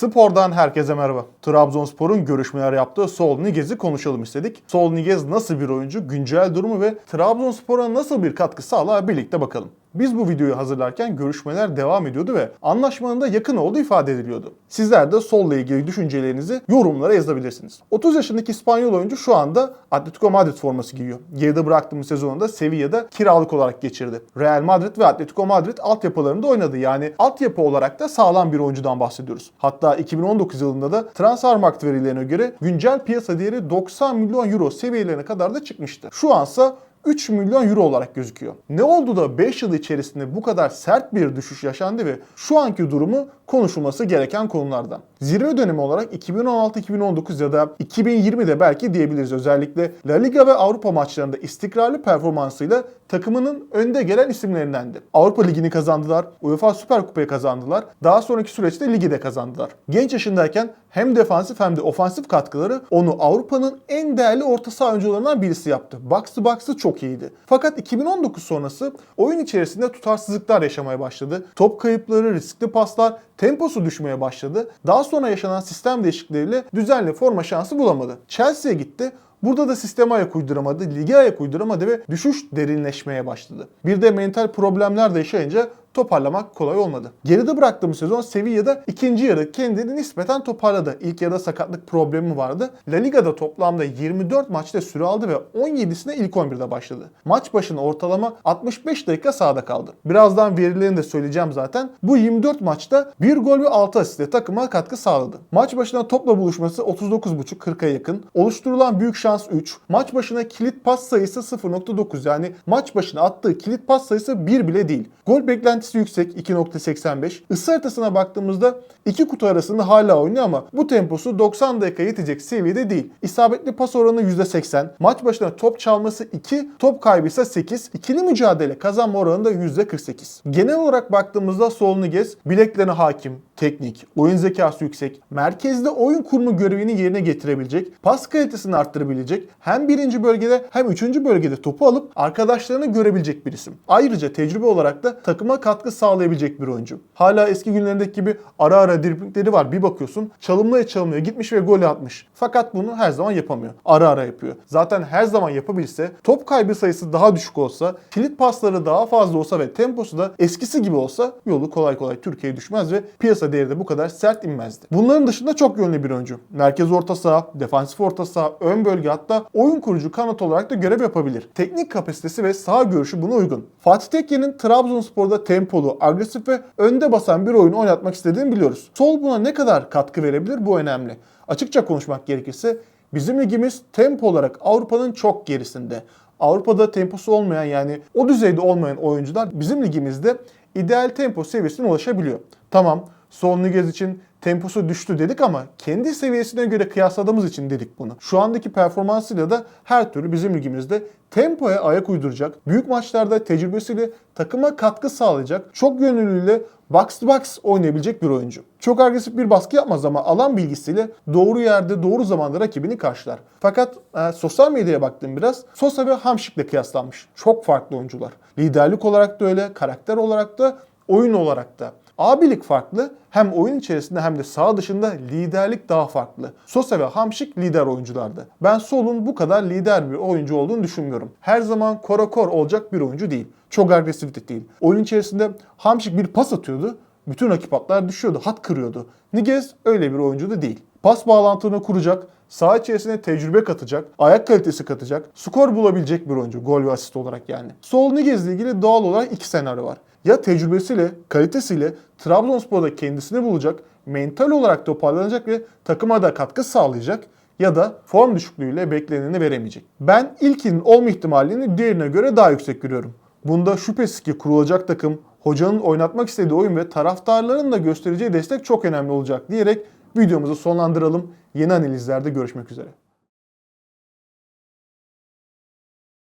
Spor'dan herkese merhaba. Trabzonspor'un görüşmeler yaptığı Sol Niguez'i konuşalım istedik. Sol Niguez nasıl bir oyuncu, güncel durumu ve Trabzonspor'a nasıl bir katkı sağlar birlikte bakalım. Biz bu videoyu hazırlarken görüşmeler devam ediyordu ve anlaşmanın da yakın olduğu ifade ediliyordu. Sizler de Sol'la ilgili düşüncelerinizi yorumlara yazabilirsiniz. 30 yaşındaki İspanyol oyuncu şu anda Atletico Madrid forması giyiyor. Geride bıraktığımız sezonunda Sevilla'da kiralık olarak geçirdi. Real Madrid ve Atletico Madrid altyapılarında oynadı. Yani altyapı olarak da sağlam bir oyuncudan bahsediyoruz. Hatta 2019 yılında da Transfermarkt verilerine göre güncel piyasa değeri 90 milyon euro seviyelerine kadar da çıkmıştı. Şu ansa 3 milyon euro olarak gözüküyor. Ne oldu da 5 yıl içerisinde bu kadar sert bir düşüş yaşandı ve şu anki durumu konuşulması gereken konulardan. Zirve dönemi olarak 2016-2019 ya da 2020'de belki diyebiliriz. Özellikle La Liga ve Avrupa maçlarında istikrarlı performansıyla takımının önde gelen isimlerindendi. Avrupa Ligi'ni kazandılar, UEFA Süper Kupayı kazandılar. Daha sonraki süreçte ligi de kazandılar. Genç yaşındayken hem defansif hem de ofansif katkıları onu Avrupa'nın en değerli orta saha oyuncularından birisi yaptı. Box to box'ı çok iyiydi. Fakat 2019 sonrası oyun içerisinde tutarsızlıklar yaşamaya başladı. Top kayıpları, riskli paslar, temposu düşmeye başladı. Daha sonra yaşanan sistem değişiklikleriyle düzenli forma şansı bulamadı. Chelsea'ye gitti. Burada da sisteme ayak uyduramadı, lige ayak uyduramadı ve düşüş derinleşmeye başladı. Bir de mental problemler de yaşayınca toparlamak kolay olmadı. Geride bıraktığımız sezon Sevilla'da ikinci yarı kendini nispeten toparladı. İlk yarıda sakatlık problemi vardı. La Liga'da toplamda 24 maçta süre aldı ve 17'sine ilk 11'de başladı. Maç başına ortalama 65 dakika sahada kaldı. Birazdan verilerini de söyleyeceğim zaten. Bu 24 maçta 1 gol ve 6 asistle takıma katkı sağladı. Maç başına topla buluşması 39.5-40'a yakın. Oluşturulan büyük şans 3. Maç başına kilit pas sayısı 0.9 yani maç başına attığı kilit pas sayısı 1 bile değil. Gol beklentisi yüksek 2.85. Isı haritasına baktığımızda iki kutu arasında hala oynuyor ama bu temposu 90 dakika yetecek seviyede değil. İsabetli pas oranı %80. Maç başına top çalması 2, top kaybı ise 8. İkili mücadele kazanma oranı da %48. Genel olarak baktığımızda Sol Niguez bileklerine hakim, teknik, oyun zekası yüksek, merkezde oyun kurma görevini yerine getirebilecek, pas kalitesini arttırabilecek, hem birinci bölgede hem üçüncü bölgede topu alıp arkadaşlarını görebilecek bir isim. Ayrıca tecrübe olarak da takıma katkı sağlayabilecek bir oyuncu. Hala eski günlerindeki gibi ara ara driplingleri var bir bakıyorsun çalımlaya çalımlaya gitmiş ve gol atmış. Fakat bunu her zaman yapamıyor. Ara ara yapıyor. Zaten her zaman yapabilse top kaybı sayısı daha düşük olsa, kilit pasları daha fazla olsa ve temposu da eskisi gibi olsa yolu kolay kolay Türkiye'ye düşmez ve piyasa değeri de bu kadar sert inmezdi. Bunların dışında çok yönlü bir oyuncu. Merkez orta saha, defansif orta saha, ön bölge hatta oyun kurucu kanat olarak da görev yapabilir. Teknik kapasitesi ve saha görüşü buna uygun. Fatih Tekke'nin Trabzonspor'da tempolu, agresif ve önde basan bir oyun oynatmak istediğini biliyoruz. Sol buna ne kadar katkı verebilir bu önemli. Açıkça konuşmak gerekirse bizim ligimiz tempo olarak Avrupa'nın çok gerisinde. Avrupa'da temposu olmayan yani o düzeyde olmayan oyuncular bizim ligimizde ideal tempo seviyesine ulaşabiliyor. Tamam Sol Niguez için temposu düştü dedik ama kendi seviyesine göre kıyasladığımız için dedik bunu. Şu andaki performansıyla da her türlü bizim ligimizde tempoya ayak uyduracak, büyük maçlarda tecrübesiyle takıma katkı sağlayacak, çok yönlülüğüyle box to box oynayabilecek bir oyuncu. Çok agresif bir baskı yapmaz ama alan bilgisiyle doğru yerde doğru zamanda rakibini karşılar. Fakat e, sosyal medyaya baktım biraz. Sosa ve Hamşik'le kıyaslanmış. Çok farklı oyuncular. Liderlik olarak da öyle, karakter olarak da, oyun olarak da. Abilik farklı. Hem oyun içerisinde hem de saha dışında liderlik daha farklı. Sosa ve Hamşik lider oyunculardı. Ben Sol'un bu kadar lider bir oyuncu olduğunu düşünmüyorum. Her zaman korakor olacak bir oyuncu değil. Çok agresif de değil. Oyun içerisinde Hamşik bir pas atıyordu. Bütün rakip hatlar düşüyordu, hat kırıyordu. Niguez öyle bir oyuncu da değil. Pas bağlantını kuracak, saha içerisine tecrübe katacak, ayak kalitesi katacak, skor bulabilecek bir oyuncu gol ve asist olarak yani. Sol Niguez ile ilgili doğal olarak iki senaryo var. Ya tecrübesiyle, kalitesiyle Trabzonspor'da kendisini bulacak, mental olarak toparlanacak ve takıma da katkı sağlayacak ya da form düşüklüğüyle bekleneni veremeyecek. Ben ilkinin olma ihtimalini diğerine göre daha yüksek görüyorum. Bunda şüphesiz ki kurulacak takım, hocanın oynatmak istediği oyun ve taraftarların da göstereceği destek çok önemli olacak diyerek videomuzu sonlandıralım. Yeni analizlerde görüşmek üzere.